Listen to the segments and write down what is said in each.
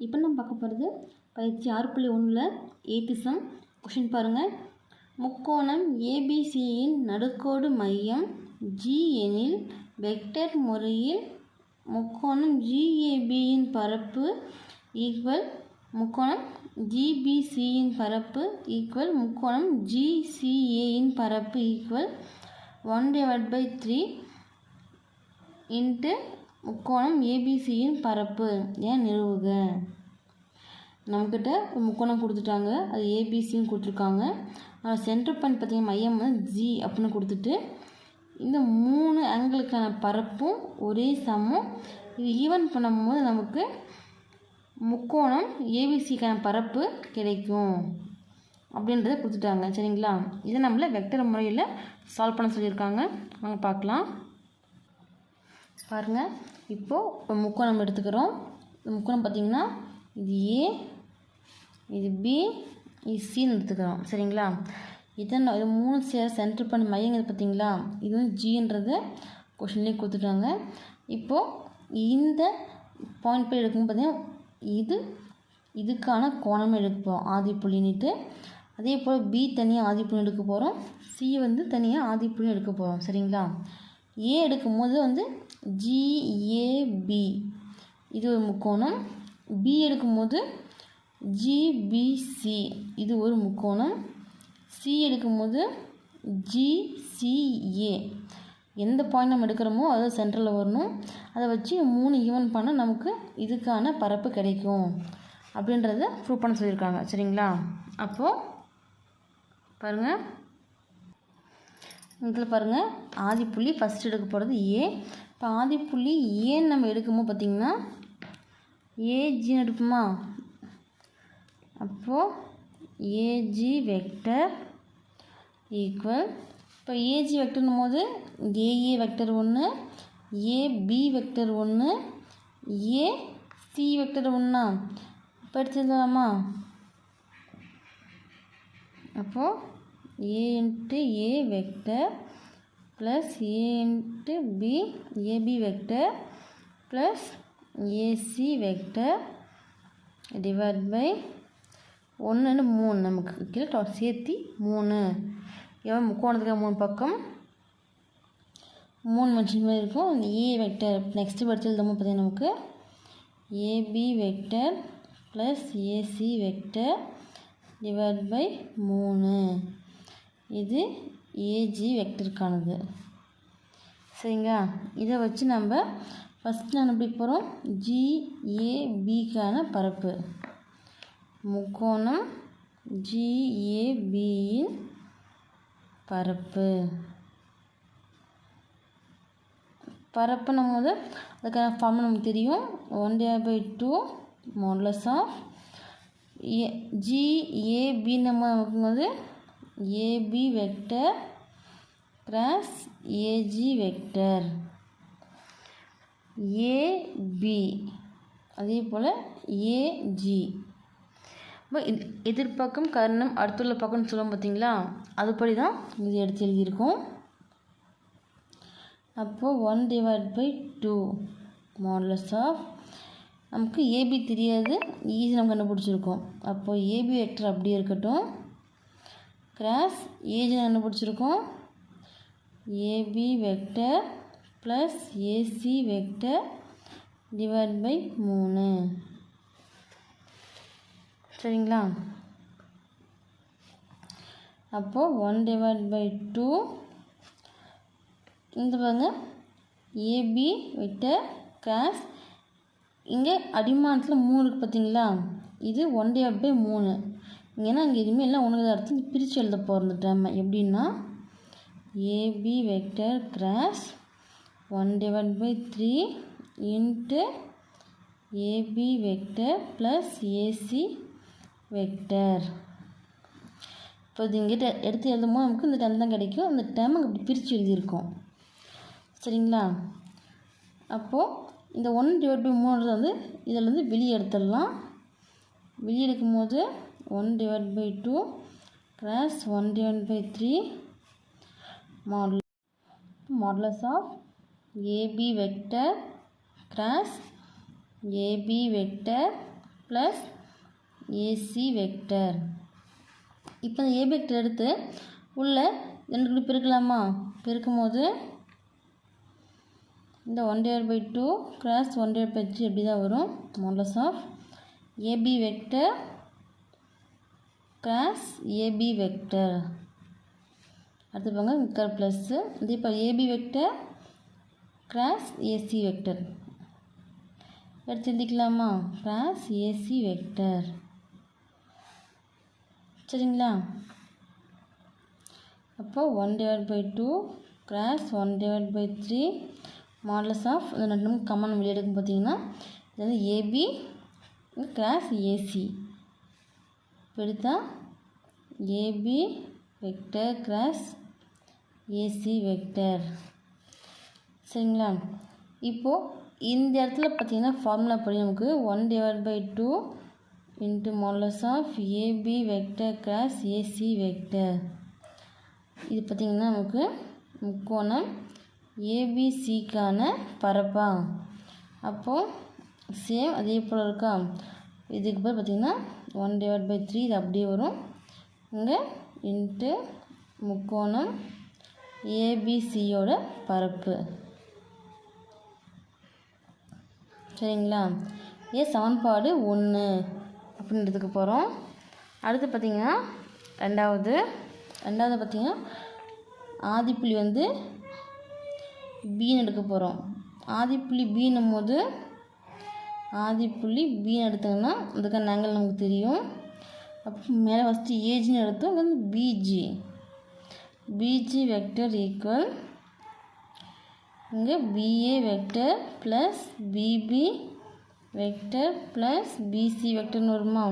இப்போ நம்ம பார்க்க போகிறது பயிற்சி ஆறு புள்ளி ஒன்றில் எயித்து சம் கொஷின் பாருங்கள் முக்கோணம் ஏபிசியின் நடுக்கோடு மையம் ஜி எனில் வெக்டர் முறையில் முக்கோணம் ஜிஏபியின் பரப்பு ஈக்குவல் முக்கோணம் ஜிபிசியின் பரப்பு ஈக்குவல் முக்கோணம் ஜிசிஏயின் பரப்பு equal one divide by three into முக்கோணம் ஏபிசியின் பரப்பு. ஏன் நிறுவுக? நம்மக்கிட்ட முக்கோணம் கொடுத்துட்டாங்க. அது ஏபிசின்னு கொடுத்துருக்காங்க. ஆனால் சென்டர் பாயிண்ட் பார்த்தீங்கன்னா மையம் வந்து ஜி அப்படின்னு கொடுத்துட்டு இந்த மூணு ஆங்கிளுக்கான பரப்பும் ஒரே சமம். இது ஈவன் பண்ணும்போது நமக்கு முக்கோணம் ஏபிசிக்கான பரப்பு கிடைக்கும் அப்படின்றத கொடுத்துட்டாங்க. சரிங்களா? இதை நம்மள வெக்டர் முறையில் சால்வ் பண்ண சொல்லியிருக்காங்க. நாங்கள் பார்க்கலாம். பாருங்கள் இப்போது இப்போ முக்கோணம் எடுத்துக்கிறோம். இந்த முக்கோணம் பார்த்திங்கன்னா இது ஏ இது பி இது சின்னு எடுத்துக்கிறோம். சரிங்களா? இதன் இது மூணு சேர் சென்டர் பண்ண மையங்கள் பார்த்திங்களா இது வந்து ஜின்றது கொஷின்லேயே கொடுத்துட்டாங்க. இப்போது இந்த பாயிண்ட் போய் எடுக்கும்போது பார்த்தீங்கன்னா இது இதுக்கான கோணம் எடுக்க போகிறோம் ஆதி புள்ளின்னுட்டு அதே போல் பி தனியாக ஆதி புள்ளி எடுக்க போகிறோம் சி வந்து தனியாக ஆதி புள்ளி எடுக்க போகிறோம் சரிங்களா? ஏ எடுக்கும் போது வந்து ஜிஏபி இது ஒரு முக்கோணம். பி எடுக்கும்போது ஜிபிசி இது ஒரு முக்கோணம். சி எடுக்கும்போது ஜிசிஏ எந்த பாயிண்ட் நம்ம எடுக்கிறோமோ அது சென்டரில் வரணும். அதை வச்சு மூணு ஈவன் பண்ணால் நமக்கு இதுக்கான பரப்பு கிடைக்கும். அப்படின்றத ப்ரூவ் பண்ண சொல்லியிருக்காங்க. சரிங்களா? அப்போது பாருங்கள் இதில் பாருங்கள் ஆதிப்புள்ளி ஃபஸ்ட் எடுக்க போகிறது ஏ இப்போ ஆதிப்புள்ளி ஏன்னு நம்ம எடுக்கும்போது பார்த்திங்கன்னா ஏஜின்னு எடுப்போமா? அப்போது ஏஜி வெக்டர் ஈக்குவல் இப்போ ஏஜி வெக்டர்னும் போது ஏஏ வெக்டர் ஒன்று ஏபி வெக்டர் ஒன்று ஏ சி வெக்டர் ஒன்றா இப்போ அப்போது A into A vector plus A into B AB vector plus AC vector divide by ஒன்று மூணு நமக்கு கீழே சேர்த்தி மூணு. எவ்வளோ முக்கோணத்துக்கு மூணு பக்கம். மூணு மனுஷன் மாதிரி இருக்கும். ஏ வெக்டர் நெக்ஸ்ட்டு படிச்சு எழுதும்போது பார்த்தீங்கன்னா நமக்கு AB vector plus AC vector divide by மூணு. இது ஏஜி வெக்டருக்கானது. சரிங்களா? இதை வச்சு நம்ம ஃபஸ்ட் நான் எப்படி போகிறோம் ஜிஏபிக்கான பரப்பு. முக்கோணம் ஜிஏபியின் பரப்பு பரப்பு. நம்ம வந்து அதுக்கான ஃபார்ம் நமக்கு தெரியும். One day by two modulus of A GAB நமக்கு வந்து AB vector plus AG vector. AB அதே போல் ஏஜி இப்போ எதிர்பக்கம் கர்ணம் அடுத்துள்ள பக்கம்னு சொல்லுவோம் பார்த்தீங்களா அதுபடி தான் இது எடுத்து எழுதியிருக்கோம். அப்போது one divide by two modulus of நமக்கு ஏபி தெரியாது. ஈஸி நம்ம கண்டுபிடிச்சிருக்கோம். அப்போது ஏபி வெக்டர் அப்படியே இருக்கட்டும். கிராஸ். ஏஜி கண்டுபிடிச்சிருக்கோம். AB vector plus AC vector divide by மூணு. சரிங்களா? அப்போது ஒன் டிவைட் பை டூ. இந்த பாருங்க. AB vector cross. இங்கே அடிமானத்தில் மூணு இருக்குது பார்த்தீங்களா இது ஒன் டிவைட் பை மூணு. ஏன்னா இங்கே எதுவுமே எல்லாம் ஒன்று அடுத்து பிரித்து எழுத போகிறது டைம் எப்படின்னா AB vector cross one divide by three into AB vector plus AC vector இப்போ இது இங்கிட்ட எடுத்து எழுதும்போது நமக்கு இந்த டைம் தான் கிடைக்கும். அந்த டைம் இப்படி பிரித்து எழுதியிருக்கோம். சரிங்களா? அப்போது இந்த ஒன் டிவைட் பை மூணுன்றது வந்து இதில் வந்து வெளியே எடுத்துடலாம். வெளியே எடுக்கும்போது one divide by two plus one divide by three model modulus of AB vector cross AB vector plus AC vector இப்போ இந்த ஏபி வெக்டர் எடுத்து உள்ள ரெண்டு கூட பெருக்கலாமா போது இந்த one divide by two cross one divide by three எப்படி தான் வரும் modulus of AB vector cross AB vector அடுத்து பாருங்க விக்கர் ப்ளஸ்ஸு இது இப்போ AB vector cross AC vector எடுத்து எழுதிக்கலாமா கிராஸ் ஏசி வெக்டர் சரிங்களா? அப்போ one divide by two cross one divide by three modulus of இந்த ரெண்டு கம்மன் வெளியே எடுக்கும் பார்த்தீங்கன்னா இது வந்து ஏபி கிராஸ் ஏசி இப்போ AB vector cross AC vector சரிங்களா? இப்போது இந்த இடத்துல பார்த்தீங்கன்னா ஃபார்முலா படி நமக்கு. One divide by two into modulus of AB vector cross AC vector இது பார்த்திங்கன்னா நமக்கு முக்கோணம் ஏபிசிக்கான பரப்பா. அப்போது சேம் அதே போல் இருக்கா? இதுக்கு பேர் பார்த்திங்கன்னா ஒன் டிவைட் பை த்ரீ இது அப்படியே வரும். இங்கே இன்ட்டு முக்கோணம் ஏபிசியோட பரப்பு. சரிங்களா? ஏ சமன்பாடு ஒன்று அப்படின்னு எடுத்துக்க போகிறோம் அடுத்து பார்த்திங்கன்னா ரெண்டாவது. ரெண்டாவது பார்த்திங்கன்னா ஆதிப்புள்ளி வந்து பீன்னு எடுக்க போகிறோம் ஆதிப்புள்ளி பீன்னும் போது ஆதிப்புள்ளி பின்னு எடுத்தோங்கன்னா அதுக்கான ஆங்கிள் நமக்கு தெரியும். அப்போ மேலே ஃபஸ்ட்டு ஏஜின்னு எடுத்தோம் இங்கே வந்து பிஜி பிஜி வெக்டர் ஈக்குவல் இங்கே PA vector plus PB vector plus PC வெக்டர்னு வருமா?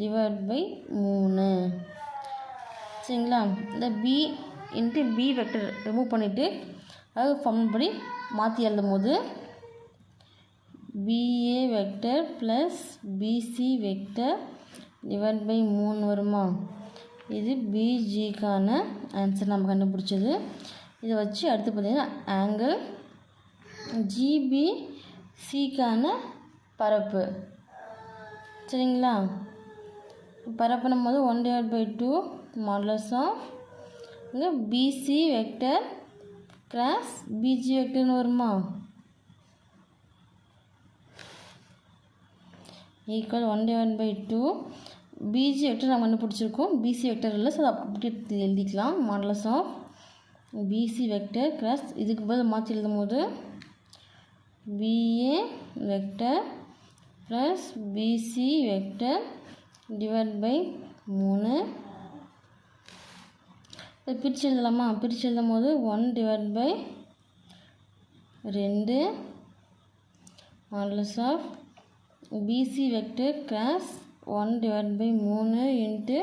டிவைட் பை மூணு. சரிங்களா? இந்த P into P vector remove பண்ணிவிட்டு அதாவது ஃபார்ம் படி மாற்றி எழுதும் போது PA vector plus PC vector divide by மூணு வருமா? இது பிஜிக்கான ஆன்சர் நம்ம கண்டுபிடிச்சது. இதை வச்சு அடுத்து பார்த்திங்கன்னா ஆங்கிள் ஜிபிசிக்கான பரப்பு. சரிங்களா? பரப்புனும் போது one divide by two modulus இங்கே பிசி வெக்டர் கிராஸ் பிஜி வெக்டர்னு வருமா? Equal one divide by two PG vector நம்ம கண்டுபிடிச்சிருக்கோம் பிசி வெக்டர் இல்லை ஸோ அப்படி எழுதிக்கலாம். Modulus of PC vector plus இதுக்கு பதில் மாற்றி எழுதும் போது PA vector plus PC vector divide by மூணு. இதை பிரித்து எழுதலாமா? பிரித்து எழுதும் போது ஒன் டிவைட் பை ரெண்டு modulus of PC vector cross one divide by மூணு into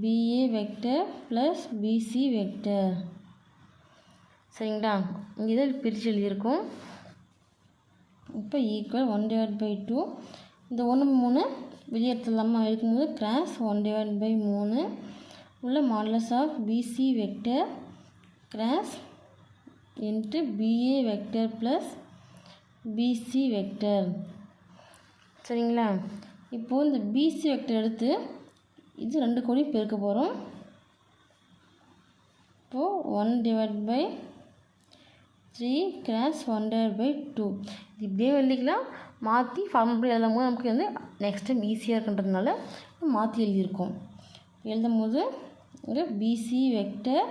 PA vector plus PC vector சரிங்களா? இதை பிரித்து எழுதியிருக்கோம். இப்போ equal one divide by two இந்த ஒன்று மூணு வெளியே எடுத்துடலாமா? எடுக்கும்போது கிராஸ் ஒன் டிவைட் பை மூணு. உள்ள modulus of PC vector cross into PA vector plus PC vector சரிங்களா? இப்போது இந்த பிசி வெக்டர் எடுத்து இது ரெண்டு கோடி பெருக்க போகிறோம் இப்போது one divide by three cross one divide by two இது இப்படியே எழுதிக்கலாம். மாற்றி ஃபார்முலா எழுதும் போது நமக்கு வந்து நெக்ஸ்ட் டைம் ஈஸியாக இருக்குன்றதுனால மாற்றி எழுதியிருக்கோம். எழுதும் போது ஒரு PC vector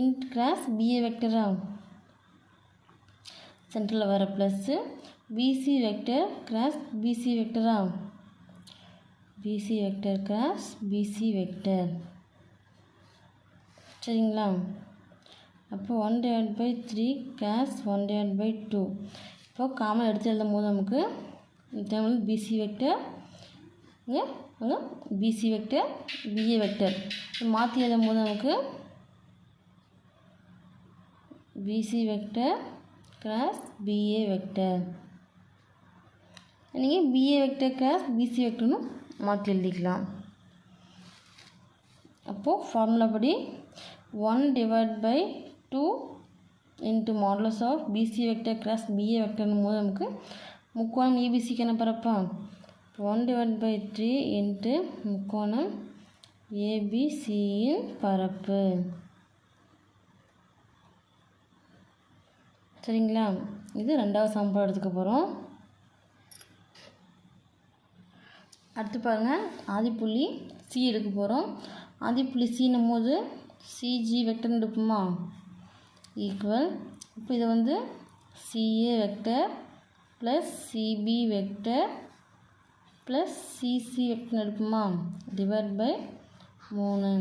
into cross PA வெக்டரா சென்டரில் வர plus PC vector cross PC வெக்டரா PC vector cross PC vector சரிங்களா? அப்போ one divide by three cross one divide by two இப்போ காமன் எடுத்து எழுதும் போது நமக்கு இந்த பிசி வெக்டர் இங்கே பிசி வெக்டர் பிஏ வெக்டர் மாற்றி எழுதும் போது நமக்கு PC vector cross PA vector நீங்கள் பிஏ வெக்டர் கிராஸ் பிசி வெக்டர்னு மாற்றி எழுதிக்கலாம். அப்போது ஃபார்முலா படி one divide by two into modulus of PC vector cross PA வெக்டர்னும் போது நமக்கு முக்கோணம் ஏபிசிக்கு என்ன பரப்பா? One divide by three into முக்கோணம் ஏபிசியின் பரப்பு. சரிங்களா? இது ரெண்டாவது சமன்பாடு எடுத்துக்க போகிறோம் அடுத்து பாருங்கள் ஆதிப்புள்ளி சி எடுக்க போகிறோம் ஆதிப்புள்ளி சின்னும் போது சிஜி வெக்டர்னு எடுப்போமா? ஈக்குவல் இப்போ இதை வந்து CA vector plus CB vector plus CC vector எடுப்போமா? Divide by மூணு.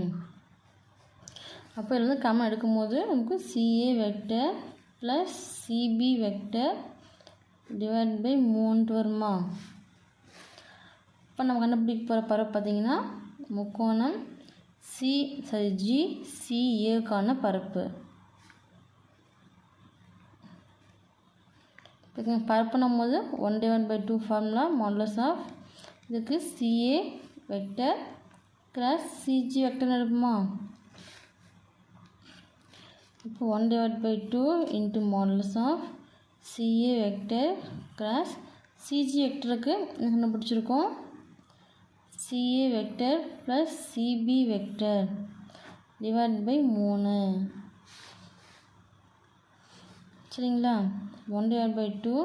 அப்போ இதில் வந்து கம்மன் எடுக்கும்போது நமக்கு CA vector plus CB vector divide by மூன்று வருமா? இப்போ நம்ம கண்டுபிடிக்க போகிற பரப்பு பார்த்தீங்கன்னா முக்கோணம் சி சாரி ஜி சிஏக்கான பரப்பு. இப்போ பரப்புனும் போது one divide by two formula modulus of இதுக்கு CA vector cross CG vector எடுப்போமா இப்போ one divide by two into modulus of CA vector cross CG வெக்டருக்கு என்ன கண்டுபிடிச்சிருக்கோம்? CA vector plus CB vector divide by மூணு. சரிங்களா? One divide by two.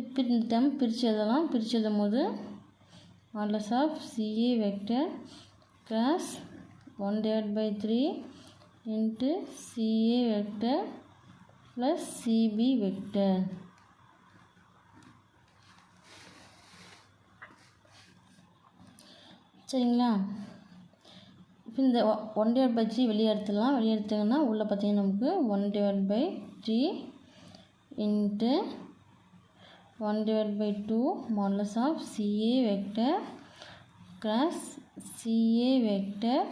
இப்போ இந்த time பிரித்து எழுதலாம் பிரித்து எழுதும் போது modulus of CA vector cross one divide by three into CA vector plus CB vector. சரிங்களா? இப்போ இந்த ஒன் டிவைட் பை ஜி வெளியே எடுத்துடலாம் வெளியே எடுத்துங்கன்னா உள்ளே பார்த்தீங்கன்னா நமக்கு one divide by three into one divide by two modulus of CA vector cross CA vector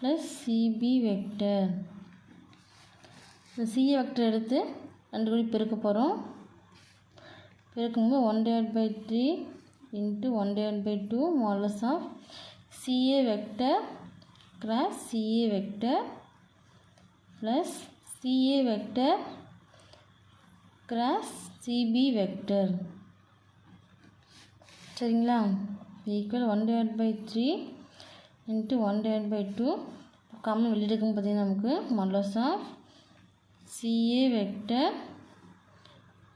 plus CB vector இந்த சிஏ வெக்டர் எடுத்து ரெண்டு கோடி பெருக்க போகிறோம் பெருக்கும்போது one divide by three into one divide by two modulus of CA vector cross CA vector plus CA vector cross CB vector சரிங்களா? Equal one divide by three into one divide by two common வெளியெடுக்கும் பார்த்தீங்கன்னா நமக்கு modulus of CA vector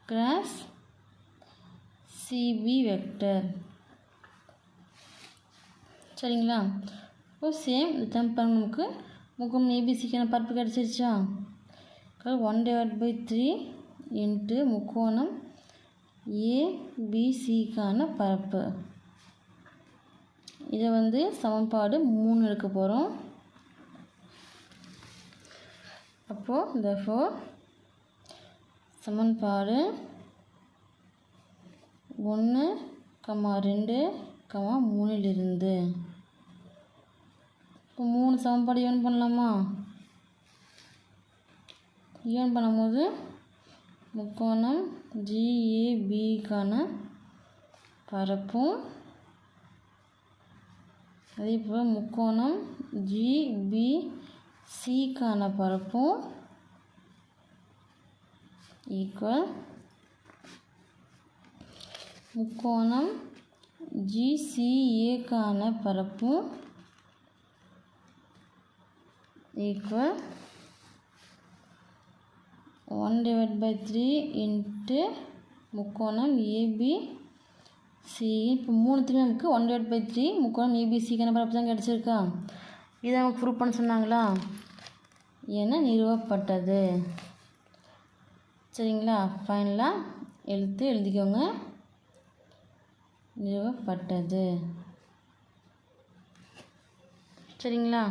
cross CB vector சரிங்களா? இப்போ same இந்த டெம்பர் நமக்கு. முகம் ஏபிசிக்கான பரப்பு கிடச்சிருச்சா? One divide by three into முக்கோணம் ஏபிசிக்கான பரப்பு. இதை வந்து சமன்பாடு மூணு எடுக்க போகிறோம் அப்போது இந்த ஃபோர் சமன்பாடு ஒன்று கம்மா ரெண்டு கம்மா மூணிலிருந்து. இப்போ மூணு சமன்பாடு ஏன் பண்ணலாமா? ஏன் பண்ணும்போது முக்கோணம் ஜிஏபிக்கான பரப்பும். அதே போல் முக்கோணம் ஜிபிசிக்கான பரப்பும். ஈக்குவல் முக்கோணம் ஜிசிஏக்கான பரப்பும் equal one divide by three into முக்கோணம் ஏபி சி இப்போ மூணுத்துலேயும் நமக்கு ஒன் டிவைட் பை த்ரீ முக்கோணம் ஏபிசிக்கான பரப்பு தான் கிடச்சிருக்கா? இதை நமக்கு ப்ரூவ் பண்ண சொன்னாங்களா? என நிறுவப்பட்டது. சரிங்களா? ஃபைனலாக எழுத்து எழுதிக்கோங்க. நிறுவப்பட்டது. சரிங்களா?